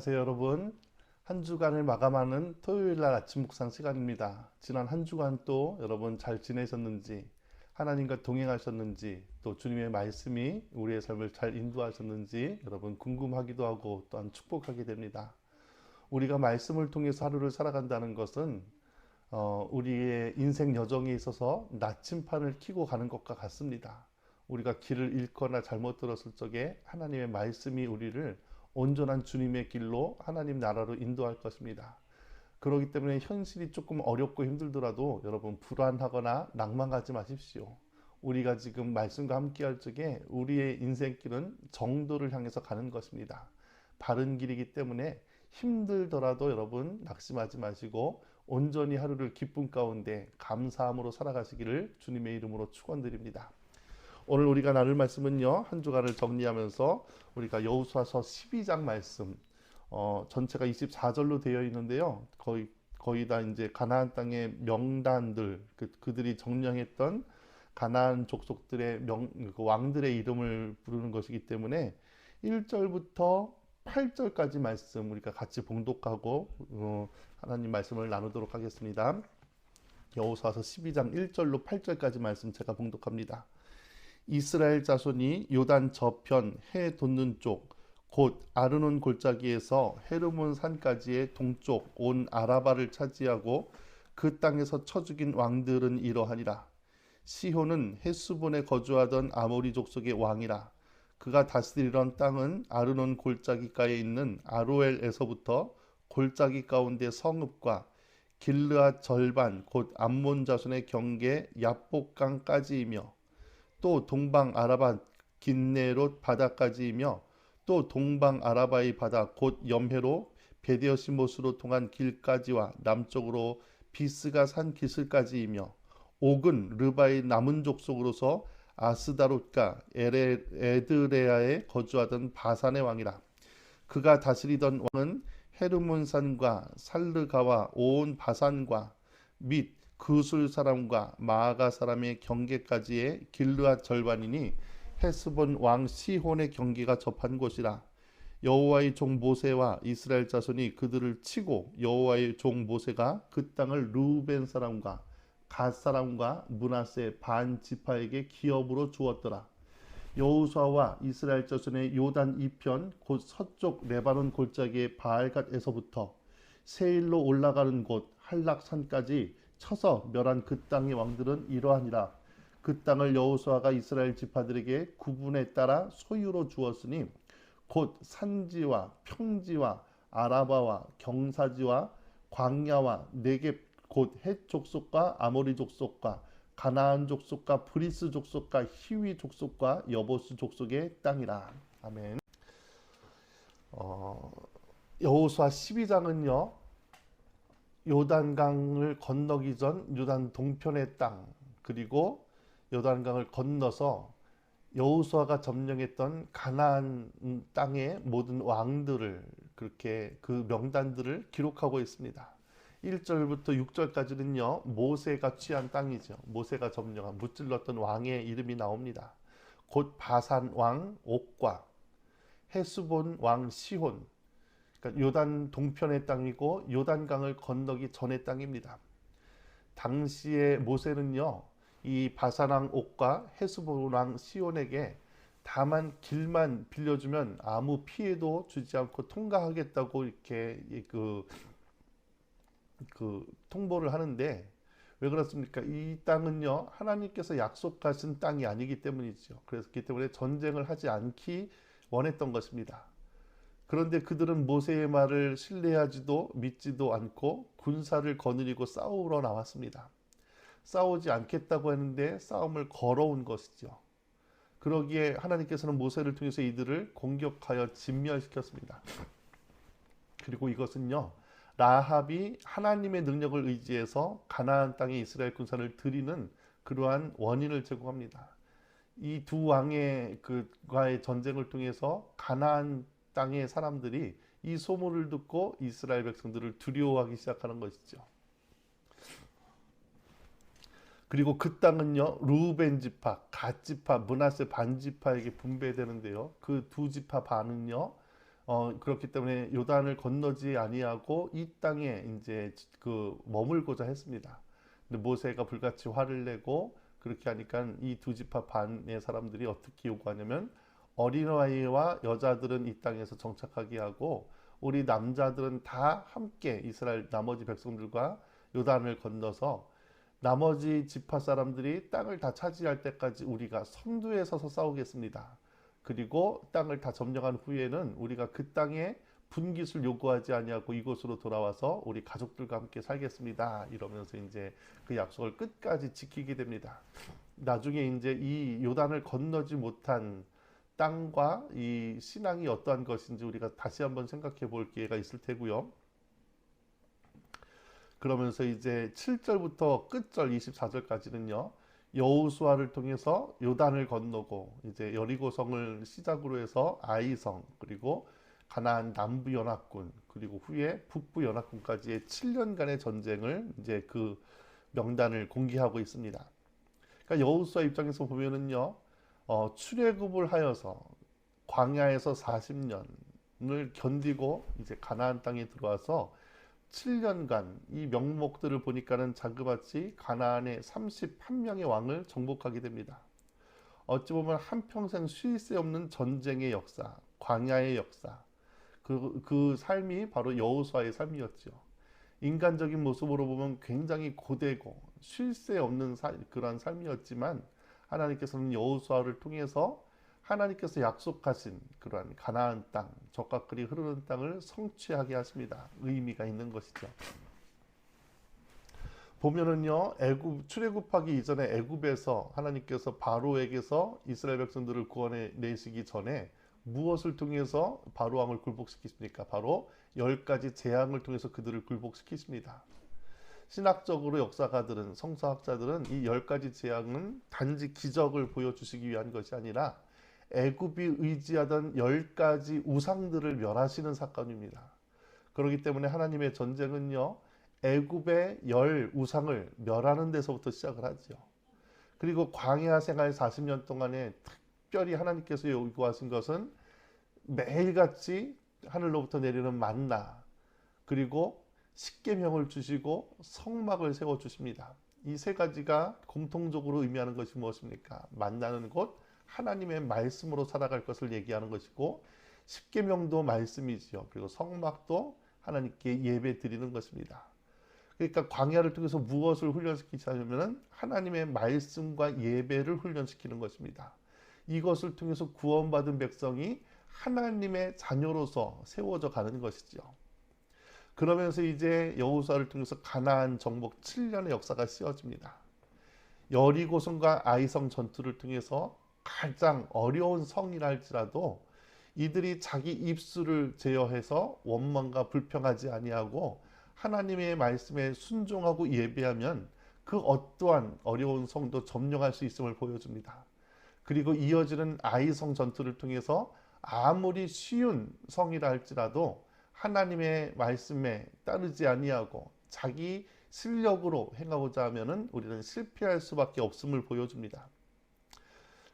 안녕하세요, 여러분. 한 주간을 마감하는 토요일 날 아침 묵상 시간입니다. 지난 한 주간 또 여러분 잘 지내셨는지, 하나님과 동행하셨는지, 또 주님의 말씀이 우리의 삶을 잘 인도하셨는지 여러분 궁금하기도 하고 또한 축복하게 됩니다. 우리가 말씀을 통해서 하루를 살아간다는 것은 어, 우리의 인생 여정에 있어서 나침판을 키고 가는 것과 같습니다. 우리가 길을 잃거나 잘못 들었을 적에 하나님의 말씀이 우리를 온전한 주님의 길로 하나님 나라로 인도할 것입니다. 그렇기 때문에 현실이 조금 어렵고 힘들더라도 여러분 불안하거나 낭만하지 마십시오. 우리가 지금 말씀과 함께 할 적에 우리의 인생길은 정도를 향해서 가는 것입니다. 바른 길이기 때문에 힘들더라도 여러분 낙심하지 마시고 온전히 하루를 기쁨 가운데 감사함으로 살아가시기를 주님의 이름으로 축원드립니다. 오늘 우리가 나눌 말씀은요 한 주간을 정리하면서 우리가 여호수아서 12장 말씀 어, 전체가 24절로 되어 있는데요 거의 거의 다 이제 가나안 땅의 명단들 그, 그들이 정령했던 가나안 족속들의 명, 그 왕들의 이름을 부르는 것이기 때문에 1절부터 8절까지 말씀 우리가 같이 봉독하고 어, 하나님 말씀을 나누도록 하겠습니다. 여호수아서 12장 1절로 8절까지 말씀 제가 봉독합니다. 이스라엘 자손이 요단 저편 해 돋는 쪽 곧 아르논 골짜기에서 헤르몬 산까지의 동쪽 온 아라바를 차지하고 그 땅에서 쳐 죽인 왕들은 이러하니라. 시혼은 헤스본에 거주하던 아모리 족속의 왕이라. 그가 다스리던 땅은 아르논 골짜기가에 있는 아로엘에서부터 골짜기 가운데 성읍과 길르앗 절반 곧 암몬 자손의 경계 야복강까지이며 또 동방 아라바 긴네롯 바다까지이며 또 동방 아라바의 바다 곧 염해로 베데어시못으로 통한 길까지와 남쪽으로 비스가 산 기슬까지이며 옥은 르바의 남은 족속으로서 아스다롯과 에레, 에드레아에 거주하던 바산의 왕이라. 그가 다스리던 왕은 헤르몬산과 살르가와 온 바산과 및 그술 사람과 마아가 사람의 경계까지의 길르앗 절반이니 헤스본 왕 시혼의 경계가 접한 곳이라 여호와의 종 모세와 이스라엘 자손이 그들을 치고 여호와의 종 모세가 그 땅을 루벤 사람과 갓 사람과 문하세 반 지파에게 기업으로 주었더라. 여호수아와 이스라엘 자손의 요단 이편 곧 서쪽 레바논 골짜기의 바알갓에서부터 세일로 올라가는 곳 한락산까지 쳐서 멸한 그 땅의 왕들은 이러하니라. 그 땅을 여호수아가 이스라엘 지파들에게 구분에 따라 소유로 주었으니 곧 산지와 평지와 아라바와 경사지와 광야와 네겝 곧 헷 족속과 아모리 족속과 가나안 족속과 브리스 족속과 히위 족속과 여보스 족속의 땅이라. 아멘. 어, 여호수아 12장은요. 요단강을 건너기 전 요단 동편의 땅 그리고 요단강을 건너서 여호수아가 점령했던 가나안 땅의 모든 왕들을 그렇게 그 명단들을 기록하고 있습니다. 1절부터 6절까지는요. 모세가 취한 땅이죠. 모세가 점령한 무찔렀던 왕의 이름이 나옵니다. 곧 바산 왕 옥과 헤스본 왕 시혼 그러니까 요단 동편의 땅이고 요단강을 건너기 전의 땅입니다. 당시에 모세는요. 이 바산왕 옥과 헤스본 왕 시온에게 다만 길만 빌려주면 아무 피해도 주지 않고 통과하겠다고 이렇게 그, 그 통보를 하는데 왜 그렇습니까? 이 땅은요 하나님께서 약속하신 땅이 아니기 때문이죠. 그렇기 때문에 전쟁을 하지 않기 원했던 것입니다. 그런데 그들은 모세의 말을 신뢰하지도 믿지도 않고 군사를 거느리고 싸우러 나왔습니다. 싸우지 않겠다고 했는데 싸움을 걸어온 것이죠. 그러기에 하나님께서는 모세를 통해서 이들을 공격하여 진멸시켰습니다. 그리고 이것은요. 라합이 하나님의 능력을 의지해서 가나안 땅에 이스라엘 군사를 들이는 그러한 원인을 제공합니다. 이 두 왕의 그과의 전쟁을 통해서 가나안 땅의 사람들이 이 소문을 듣고 이스라엘 백성들을 두려워하기 시작하는 것이죠. 그리고 그 땅은요 루벤 지파, 갓 지파, 문하세 반 지파에게 분배되는데요. 그 두 지파 반은요 어, 그렇기 때문에 요단을 건너지 아니하고 이 땅에 이제 그 머물고자 했습니다. 근데 모세가 불같이 화를 내고 그렇게 하니까 이 두 지파 반의 사람들이 어떻게 요구하냐면 어린아이와 여자들은 이 땅에서 정착하게 하고 우리 남자들은 다 함께 이스라엘 나머지 백성들과 요단을 건너서 나머지 지파 사람들이 땅을 다 차지할 때까지 우리가 선두에 서서 싸우겠습니다. 그리고 땅을 다 점령한 후에는 우리가 그 땅에 분깃을 요구하지 아니하고 이곳으로 돌아와서 우리 가족들과 함께 살겠습니다. 이러면서 이제 그 약속을 끝까지 지키게 됩니다. 나중에 이제 이 요단을 건너지 못한 땅과 이 신앙이 어떠한 것인지 우리가 다시 한번 생각해 볼 기회가 있을 테고요. 그러면서 이제 7절부터 끝절 24절까지는요. 여호수아를 통해서 요단을 건너고 이제 여리고성을 시작으로 해서 아이성 그리고 가나안 남부 연합군 그리고 후에 북부 연합군까지의 7년간의 전쟁을 이제 그 명단을 공개하고 있습니다. 그러니까 여호수아 입장에서 보면은요. 어, 출애굽을 하여서 광야에서 40년을 견디고 이제 가나안 땅에 들어와서 7년간 이 명목들을 보니까는 자그마치 가나안의 31명의 왕을 정복하게 됩니다. 어찌 보면 한평생 쉴 새 없는 전쟁의 역사, 광야의 역사, 그, 그 삶이 바로 여호수아의 삶이었죠. 인간적인 모습으로 보면 굉장히 고되고 쉴 새 없는 사, 그러한 삶이었지만 하나님께서는 여호수아를 통해서 하나님께서 약속하신 그러한 가나안 땅, 적과 꿀이 흐르는 땅을 성취하게 하십니다. 의미가 있는 것이죠. 보면은요, 애굽 출애굽하기 이전에 애굽에서 하나님께서 바로에게서 이스라엘 백성들을 구원해 내시기 전에 무엇을 통해서 바로 왕을 굴복시키십니까? 바로 열 가지 재앙을 통해서 그들을 굴복시키십니다. 신학적으로 역사가들은 성서학자들은 이 열 가지 재앙은 단지 기적을 보여주시기 위한 것이 아니라 애굽이 의지하던 열 가지 우상들을 멸하시는 사건입니다. 그렇기 때문에 하나님의 전쟁은요 애굽의 열 우상을 멸하는 데서부터 시작을 하죠. 그리고 광야 생활 40년 동안에 특별히 하나님께서 요구하신 것은 매일같이 하늘로부터 내리는 만나 그리고 십계명을 주시고 성막을 세워 주십니다. 이 세 가지가 공통적으로 의미하는 것이 무엇입니까? 만나는 곳, 하나님의 말씀으로 살아갈 것을 얘기하는 것이고 십계명도 말씀이지요. 그리고 성막도 하나님께 예배 드리는 것입니다. 그러니까 광야를 통해서 무엇을 훈련시키냐면 하나님의 말씀과 예배를 훈련시키는 것입니다. 이것을 통해서 구원받은 백성이 하나님의 자녀로서 세워져 가는 것이죠. 그러면서 이제 여호수아를 통해서 가나안 정복 7년의 역사가 씌워집니다. 여리고성과 아이성 전투를 통해서 가장 어려운 성이라 할지라도 이들이 자기 입술을 제어해서 원망과 불평하지 아니하고 하나님의 말씀에 순종하고 예배하면 그 어떠한 어려운 성도 점령할 수 있음을 보여줍니다. 그리고 이어지는 아이성 전투를 통해서 아무리 쉬운 성이라 할지라도 하나님의 말씀에 따르지 아니하고 자기 실력으로 행하고자 하면은 우리는 실패할 수밖에 없음을 보여줍니다.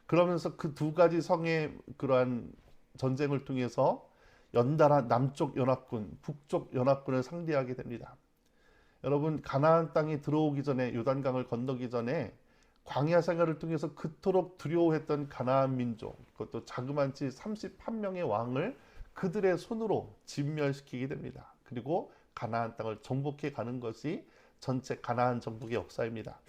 그러면서 그 두 가지 성의 그러한 전쟁을 통해서 연달아 남쪽 연합군, 북쪽 연합군을 상대하게 됩니다. 여러분 가나안 땅에 들어오기 전에 요단강을 건너기 전에 광야 생활을 통해서 그토록 두려워했던 가나안 민족, 그것도 자그만치 31명의 왕을 그들의 손으로 진멸시키게 됩니다. 그리고 가나안 땅을 정복해 가는 것이 전체 가나안 정복의 역사입니다.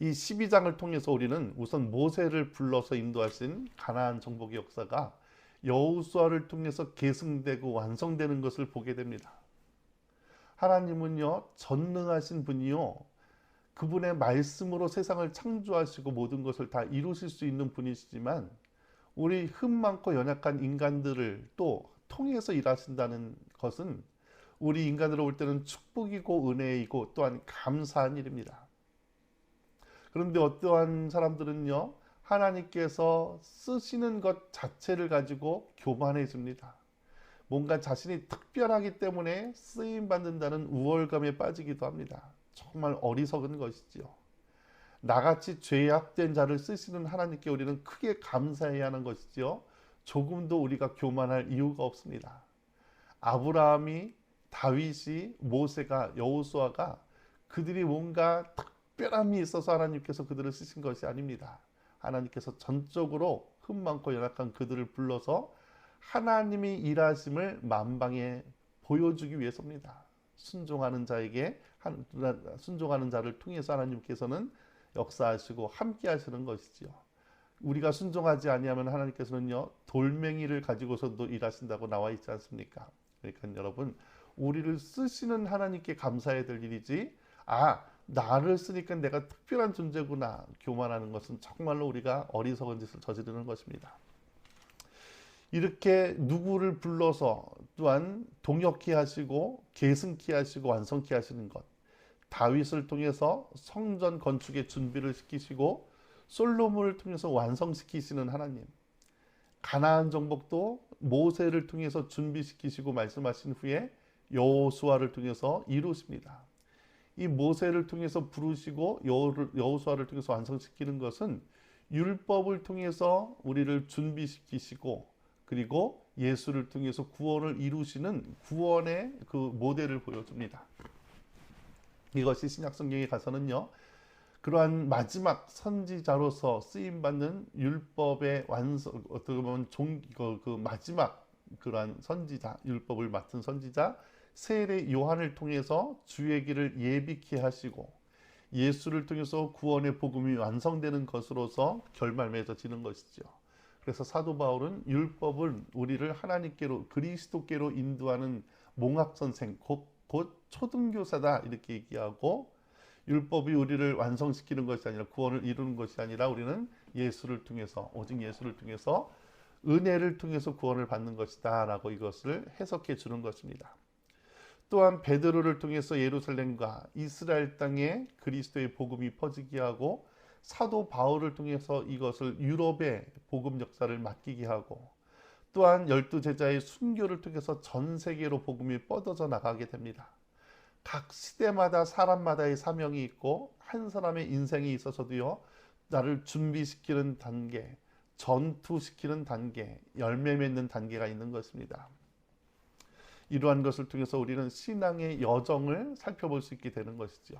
이 12장을 통해서 우리는 우선 모세를 불러서 인도하신 가나안 정복의 역사가 여호수아를 통해서 계승되고 완성되는 것을 보게 됩니다. 하나님은요 전능하신 분이요 그분의 말씀으로 세상을 창조하시고 모든 것을 다 이루실 수 있는 분이시지만 우리 흠 많고 연약한 인간들을 또 통해서 일하신다는 것은 우리 인간으로 볼 때는 축복이고 은혜이고 또한 감사한 일입니다. 그런데 어떠한 사람들은요, 하나님께서 쓰시는 것 자체를 가지고 교만해집니다. 뭔가 자신이 특별하기 때문에 쓰임 받는다는 우월감에 빠지기도 합니다. 정말 어리석은 것이지요. 나같이 죄악된 자를 쓰시는 하나님께 우리는 크게 감사해야 하는 것이지요. 조금도 우리가 교만할 이유가 없습니다. 아브라함이 다윗이 모세가 여호수아가 그들이 뭔가 특별함이 있어서 하나님께서 그들을 쓰신 것이 아닙니다. 하나님께서 전적으로 흠 많고 연약한 그들을 불러서 하나님이 일하심을 만방에 보여주기 위해서입니다. 순종하는 자에게 순종하는 자를 통해서 하나님께서는 역사하시고 함께 하시는 것이지요. 우리가 순종하지 아니하면 하나님께서는요 돌멩이를 가지고서도 일하신다고 나와 있지 않습니까? 그러니까 여러분 우리를 쓰시는 하나님께 감사해야 될 일이지 아 나를 쓰니까 내가 특별한 존재구나 교만하는 것은 정말로 우리가 어리석은 짓을 저지르는 것입니다. 이렇게 누구를 불러서 또한 동역케 하시고 계승케 하시고 완성케 하시는 것 다윗을 통해서 성전 건축의 준비를 시키시고 솔로몬을 통해서 완성시키시는 하나님 가나안 정복도 모세를 통해서 준비시키시고 말씀하신 후에 여호수아를 통해서 이루십니다. 이 모세를 통해서 부르시고 여호수아를 통해서 완성시키는 것은 율법을 통해서 우리를 준비시키시고 그리고 예수를 통해서 구원을 이루시는 구원의 그 모델을 보여줍니다. 이것이 신약 성경에 가서는요. 그러한 마지막 선지자로서 쓰임 받는 율법의 완성 어떻게 보면 종, 그, 그 마지막 그러한 선지자 율법을 맡은 선지자 세례 요한을 통해서 주의 길을 예비케 하시고 예수를 통해서 구원의 복음이 완성되는 것으로서 결말 맺어지는 것이죠. 그래서 사도 바울은 율법은 우리를 하나님께로 그리스도께로 인도하는 몽학 선생 곧, 곧 초등교사다 이렇게 얘기하고 율법이 우리를 완성시키는 것이 아니라 구원을 이루는 것이 아니라 우리는 예수를 통해서 오직 예수를 통해서 은혜를 통해서 구원을 받는 것이다 라고 이것을 해석해 주는 것입니다. 또한 베드로를 통해서 예루살렘과 이스라엘 땅에 그리스도의 복음이 퍼지게 하고 사도 바울을 통해서 이것을 유럽의 복음 역사를 맡기게 하고 또한 열두 제자의 순교를 통해서 전 세계로 복음이 뻗어져 나가게 됩니다. 각 시대마다 사람마다의 사명이 있고 한 사람의 인생이 있어서도요 나를 준비시키는 단계, 전투시키는 단계, 열매 맺는 단계가 있는 것입니다. 이러한 것을 통해서 우리는 신앙의 여정을 살펴볼 수 있게 되는 것이죠.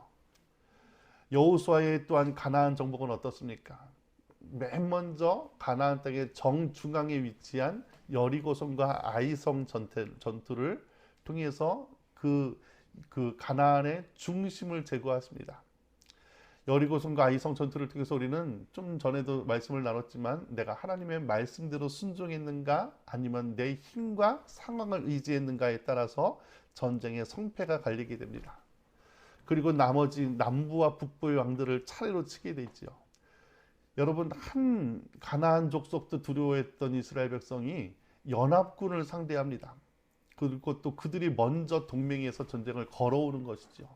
여호수아의 또한 가나안 정복은 어떻습니까? 맨 먼저 가나안 땅의 정중앙에 위치한 여리고성과 아이성 전투 를 통해서 그, 그 가나안의 중심을 제거하십니다. 여리고성과 아이성 전투를 통해서 우리는 좀 전에도 말씀을 나눴지만 내가 하나님의 말씀대로 순종했는가 아니면 내 힘과 상황을 의지했는가에 따라서 전쟁의 성패가 갈리게 됩니다. 그리고 나머지 남부와 북부의 왕들을 차례로 치게 되지요. 여러분 한 가나안 족속도 두려워했던 이스라엘 백성이 연합군을 상대합니다. 그리고 또 그들이 먼저 동맹에서 전쟁을 걸어오는 것이죠.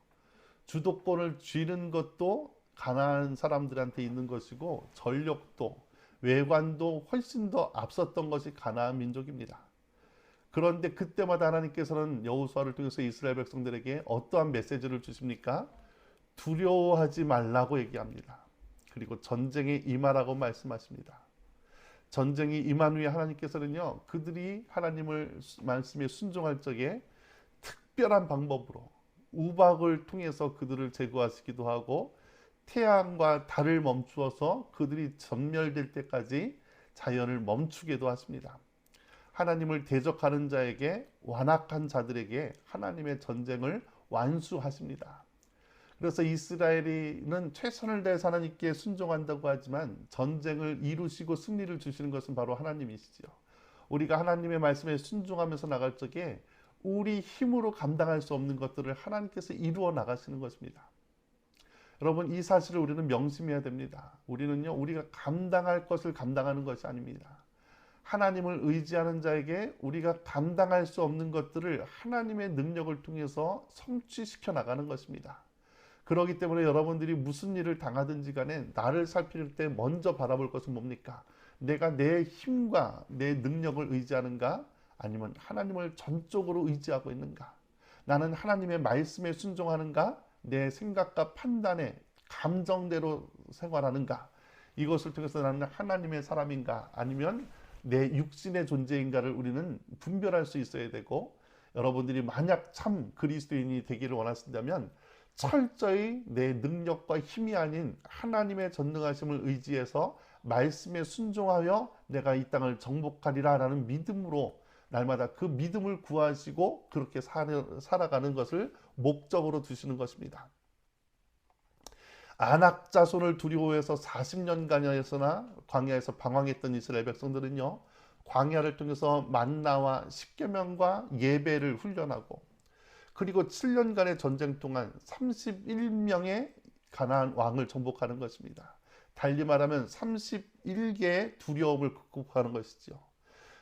주도권을 쥐는 것도 가난한 사람들한테 있는 것이고 전력도 외관도 훨씬 더 앞섰던 것이 가나안 민족입니다. 그런데 그때마다 하나님께서는 여호수아를 통해서 이스라엘 백성들에게 어떠한 메시지를 주십니까? 두려워하지 말라고 얘기합니다. 그리고 전쟁에 임하라고 말씀하십니다. 전쟁이 임한 후에 하나님께서는요 그들이 하나님을 말씀에 순종할 적에 특별한 방법으로 우박을 통해서 그들을 제거하시기도 하고 태양과 달을 멈추어서 그들이 전멸될 때까지 자연을 멈추게도 하십니다. 하나님을 대적하는 자에게 완악한 자들에게 하나님의 전쟁을 완수하십니다. 그래서 이스라엘이는 최선을 다해서 하나님께 순종한다고 하지만 전쟁을 이루시고 승리를 주시는 것은 바로 하나님이시지요. 우리가 하나님의 말씀에 순종하면서 나갈 적에 우리 힘으로 감당할 수 없는 것들을 하나님께서 이루어 나가시는 것입니다. 여러분 이 사실을 우리는 명심해야 됩니다. 우리는요 우리가 감당할 것을 감당하는 것이 아닙니다. 하나님을 의지하는 자에게 우리가 감당할 수 없는 것들을 하나님의 능력을 통해서 성취시켜 나가는 것입니다. 그러기 때문에 여러분들이 무슨 일을 당하든지 간에 나를 살필 때 먼저 바라볼 것은 뭡니까? 내가 내 힘과 내 능력을 의지하는가? 아니면 하나님을 전적으로 의지하고 있는가? 나는 하나님의 말씀에 순종하는가? 내 생각과 판단에 감정대로 생활하는가? 이것을 통해서 나는 하나님의 사람인가? 아니면 내 육신의 존재인가를 우리는 분별할 수 있어야 되고 여러분들이 만약 참 그리스도인이 되기를 원하신다면 철저히 내 능력과 힘이 아닌 하나님의 전능하심을 의지해서 말씀에 순종하여 내가 이 땅을 정복하리라 라는 믿음으로 날마다 그 믿음을 구하시고 그렇게 살아가는 것을 목적으로 두시는 것입니다. 아낙 자손을 두려워해서 40년간이었으나 광야에서 방황했던 이스라엘 백성들은요. 광야를 통해서 만나와 십계명과 예배를 훈련하고 그리고 7년간의 전쟁 동안 31명의 가나안 왕을 정복하는 것입니다. 달리 말하면 31개의 두려움을 극복하는 것이죠.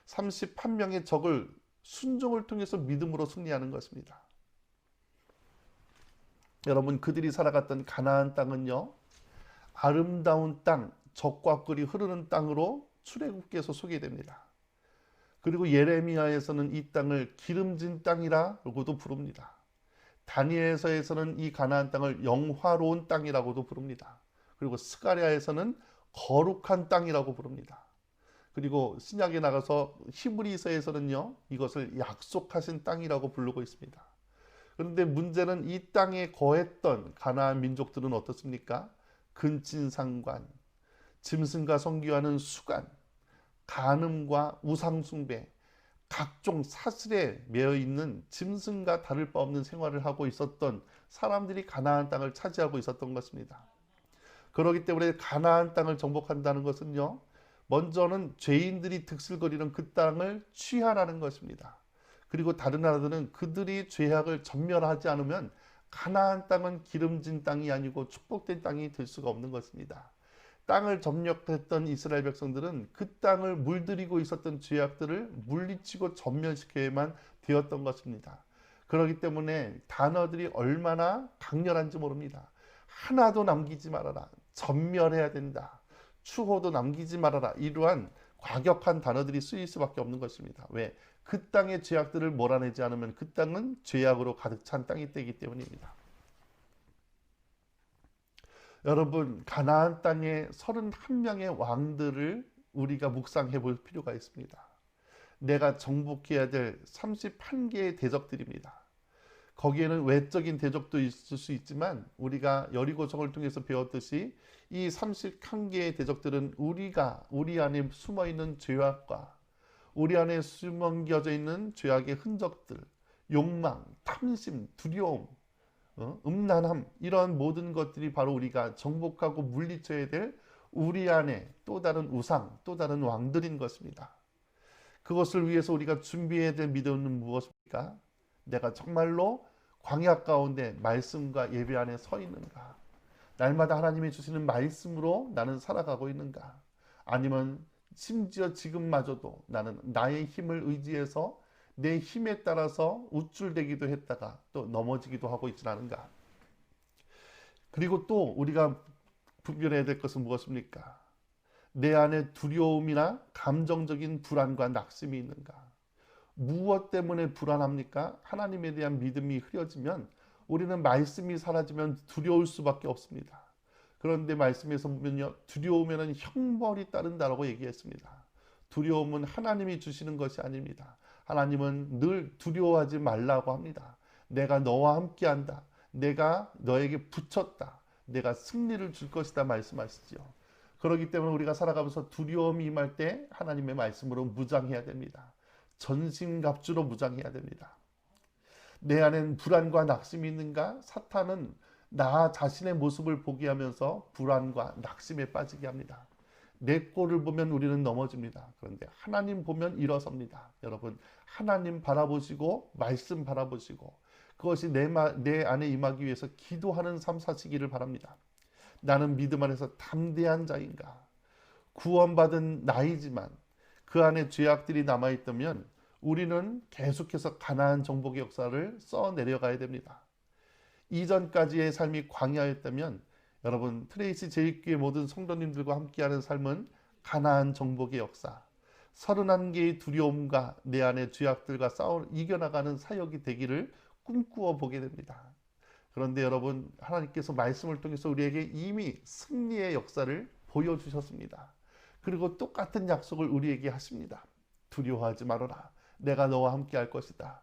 31명의 적을 순종을 통해서 믿음으로 승리하는 것입니다. 여러분 그들이 살아갔던 가나안 땅은요. 아름다운 땅, 적과 꿀이 흐르는 땅으로 출애굽기에서 소개됩니다. 그리고 예레미야에서는 이 땅을 기름진 땅이라고도 부릅니다. 다니엘서에서는 이 가나안 땅을 영화로운 땅이라고도 부릅니다. 그리고 스가랴에서는 거룩한 땅이라고 부릅니다. 그리고 신약에 나가서 히브리서에서는요 이것을 약속하신 땅이라고 부르고 있습니다. 그런데 문제는 이 땅에 거했던 가나안 민족들은 어떻습니까? 근친상관, 짐승과 성기하는 수간, 간음과 우상숭배, 각종 사슬에 매여 있는 짐승과 다를 바 없는 생활을 하고 있었던 사람들이 가나안 땅을 차지하고 있었던 것입니다. 그렇기 때문에 가나안 땅을 정복한다는 것은요. 먼저는 죄인들이 득실거리는 그 땅을 취하라는 것입니다. 그리고 다른 나라들은 그들이 죄악을 전멸하지 않으면 가나안 땅은 기름진 땅이 아니고 축복된 땅이 될 수가 없는 것입니다. 땅을 점령했던 이스라엘 백성들은 그 땅을 물들이고 있었던 죄악들을 물리치고 전멸시켜야만 되었던 것입니다. 그렇기 때문에 단어들이 얼마나 강렬한지 모릅니다. 하나도 남기지 말아라. 전멸해야 된다. 추호도 남기지 말아라. 이러한 과격한 단어들이 쓰일 수밖에 없는 것입니다. 왜? 그 땅의 죄악들을 몰아내지 않으면 그 땅은 죄악으로 가득 찬 땅이 되기 때문입니다. 여러분 가나안 땅의 31명의 왕들을 우리가 묵상해 볼 필요가 있습니다. 내가 정복해야 될 31개의 대적들입니다. 거기에는 외적인 대적도 있을 수 있지만 우리가 여리고성을 통해서 배웠듯이 이 31개의 대적들은 우리가 우리 안에 숨어 있는 죄악과 우리 안에 숨겨져 있는 죄악의 흔적들, 욕망, 탐심, 두려움, 어? 음란함 이런 모든 것들이 바로 우리가 정복하고 물리쳐야 될 우리 안에 또 다른 우상, 또 다른 왕들인 것입니다. 그것을 위해서 우리가 준비해야 될 믿음은 무엇입니까? 내가 정말로 광야 가운데 말씀과 예배 안에 서 있는가? 날마다 하나님이 주시는 말씀으로 나는 살아가고 있는가? 아니면 심지어 지금마저도 나는 나의 힘을 의지해서 내 힘에 따라서 우쭐대기도 했다가 또 넘어지기도 하고 있지 않은가. 그리고 또 우리가 분별해야 될 것은 무엇입니까? 내 안에 두려움이나 감정적인 불안과 낙심이 있는가? 무엇 때문에 불안합니까? 하나님에 대한 믿음이 흐려지면 우리는 말씀이 사라지면 두려울 수밖에 없습니다. 그런데 말씀에서 보면요. 두려우면 형벌이 따른다라고 얘기했습니다. 두려움은 하나님이 주시는 것이 아닙니다. 하나님은 늘 두려워하지 말라고 합니다. 내가 너와 함께한다. 내가 너에게 붙였다. 내가 승리를 줄 것이다 말씀하시죠. 그렇기 때문에 우리가 살아가면서 두려움이 임할 때 하나님의 말씀으로 무장해야 됩니다. 전신갑주로 무장해야 됩니다. 내 안엔 불안과 낙심이 있는가? 사탄은 나 자신의 모습을 보게 하면서 불안과 낙심에 빠지게 합니다. 내 꼴을 보면 우리는 넘어집니다. 그런데 하나님 보면 일어섭니다. 여러분, 하나님 바라보시고 말씀 바라보시고 그것이 내, 내 안에 임하기 위해서 기도하는 삶 사시기를 바랍니다. 나는 믿음 안에서 담대한 자인가? 구원받은 나이지만 그 안에 죄악들이 남아있다면 우리는 계속해서 가나안 정복의 역사를 써 내려가야 됩니다. 이전까지의 삶이 광야였다면 여러분 트레이시 제일교회 모든 성도님들과 함께하는 삶은 가나안 정복의 역사 31개의 두려움과 내 안의 죄악들과 싸워 이겨나가는 사역이 되기를 꿈꾸어 보게 됩니다. 그런데 여러분 하나님께서 말씀을 통해서 우리에게 이미 승리의 역사를 보여주셨습니다. 그리고 똑같은 약속을 우리에게 하십니다. 두려워하지 말아라. 내가 너와 함께 할 것이다.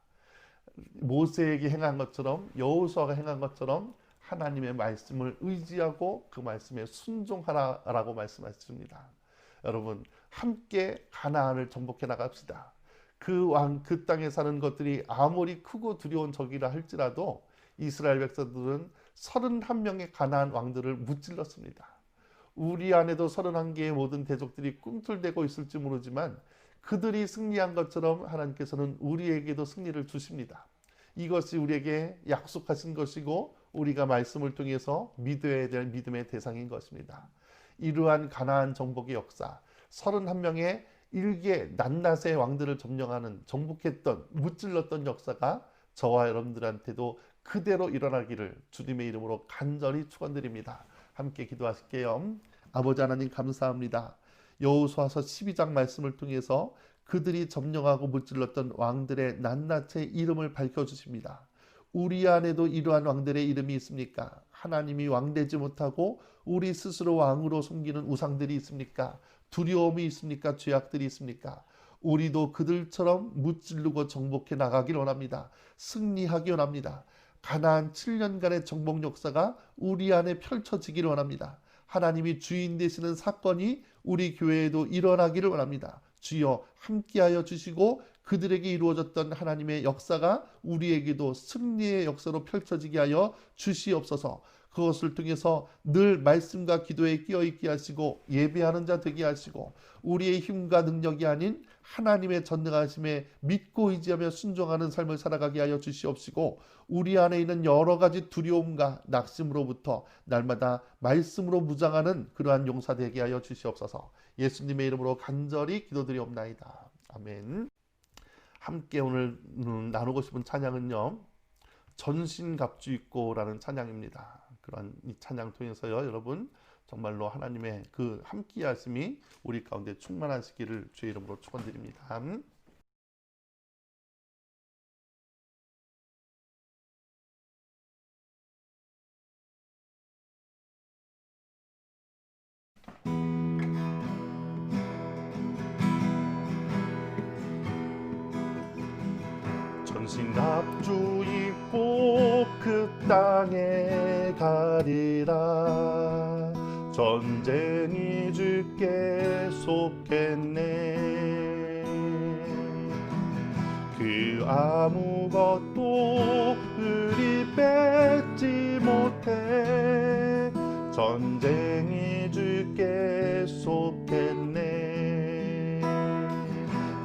모세에게 행한 것처럼 여호수아가 행한 것처럼 하나님의 말씀을 의지하고 그 말씀에 순종하라라고 말씀하십니다. 여러분 함께 가나안을 정복해 나갑시다. 그 왕 그 땅에 사는 것들이 아무리 크고 두려운 적이라 할지라도 이스라엘 백성들은 31명의 가나안 왕들을 무찔렀습니다. 우리 안에도 31개의 모든 대족들이 꿈틀대고 있을지 모르지만 그들이 승리한 것처럼 하나님께서는 우리에게도 승리를 주십니다. 이것이 우리에게 약속하신 것이고 우리가 말씀을 통해서 믿어야 될 믿음의 대상인 것입니다. 이러한 가나안 정복의 역사, 31명의 일개 낱낱의 왕들을 점령하는 정복했던 무찔렀던 역사가 저와 여러분들한테도 그대로 일어나기를 주님의 이름으로 간절히 축원드립니다. 함께 기도하실게요. 아버지 하나님 감사합니다. 여호수아서 12장 말씀을 통해서 그들이 점령하고 무찔렀던 왕들의 낱낱의 이름을 밝혀 주십니다. 우리 안에도 이러한 왕들의 이름이 있습니까? 하나님이 왕되지 못하고 우리 스스로 왕으로 섬기는 우상들이 있습니까? 두려움이 있습니까? 죄악들이 있습니까? 우리도 그들처럼 무찌르고 정복해 나가길 원합니다. 승리하기 원합니다. 가나안 7년간의 정복 역사가 우리 안에 펼쳐지기를 원합니다. 하나님이 주인 되시는 사건이 우리 교회에도 일어나기를 원합니다. 주여 함께하여 주시고 그들에게 이루어졌던 하나님의 역사가 우리에게도 승리의 역사로 펼쳐지게 하여 주시옵소서. 그것을 통해서 늘 말씀과 기도에 끼어 있게 하시고 예배하는 자 되게 하시고 우리의 힘과 능력이 아닌 하나님의 전능하심에 믿고 의지하며 순종하는 삶을 살아가게 하여 주시옵시고 우리 안에 있는 여러 가지 두려움과 낙심으로부터 날마다 말씀으로 무장하는 그러한 용사 되게 하여 주시옵소서. 예수님의 이름으로 간절히 기도드리옵나이다. 아멘. 함께 오늘 음, 나누고 싶은 찬양은요. 전신갑주 입고라는 찬양입니다. 그런 이 찬양 통해서요, 여러분 정말로 하나님의 그 함께 하심이 우리 가운데 충만하시기를 주의 이름으로 축원드립니다. 땅에 가리라. 전쟁이 주께 속했네. 그 아무것도 우리 뺏지 못해. 전쟁이 주께 속했네.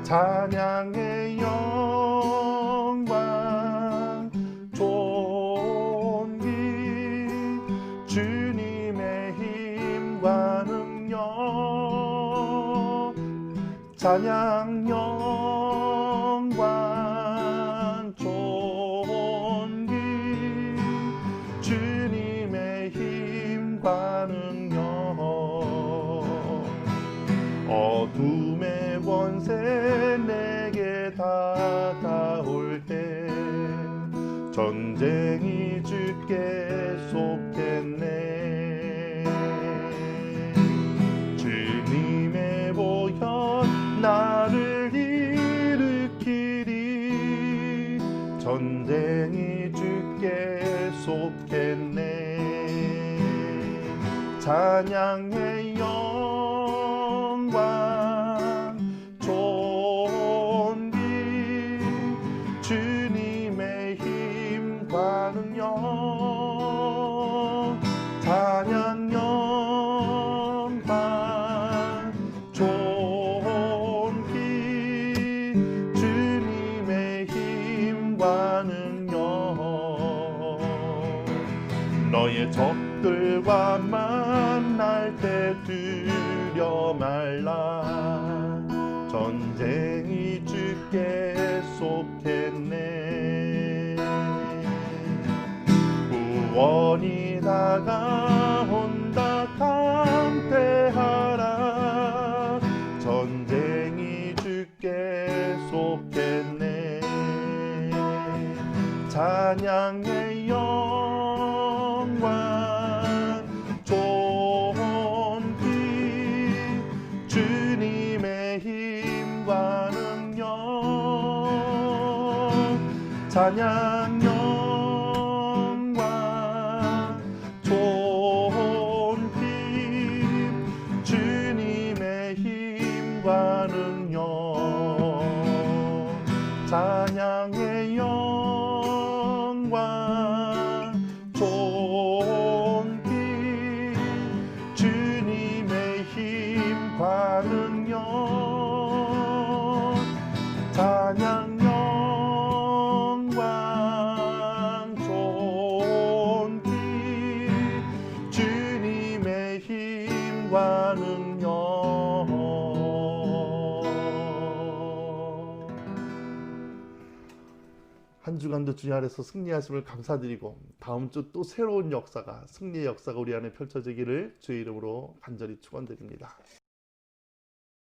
찬양의 찬양 영광 존귀 주님의 힘과 능력 어둠의 권세 내게 다가올 때 전쟁이 주께 속 속했네. 찬양의 너의 적들과 만날 때 두려 말라. 전쟁이 주께 속했네. 구원이 다가온다 강태하라. 전쟁이 주께 속했네. 찬양의 찬 주님 안에서 승리하심을 감사드리고 다음 주 또 새로운 역사가 승리의 역사가 우리 안에 펼쳐지기를 주의 이름으로 간절히 축원드립니다.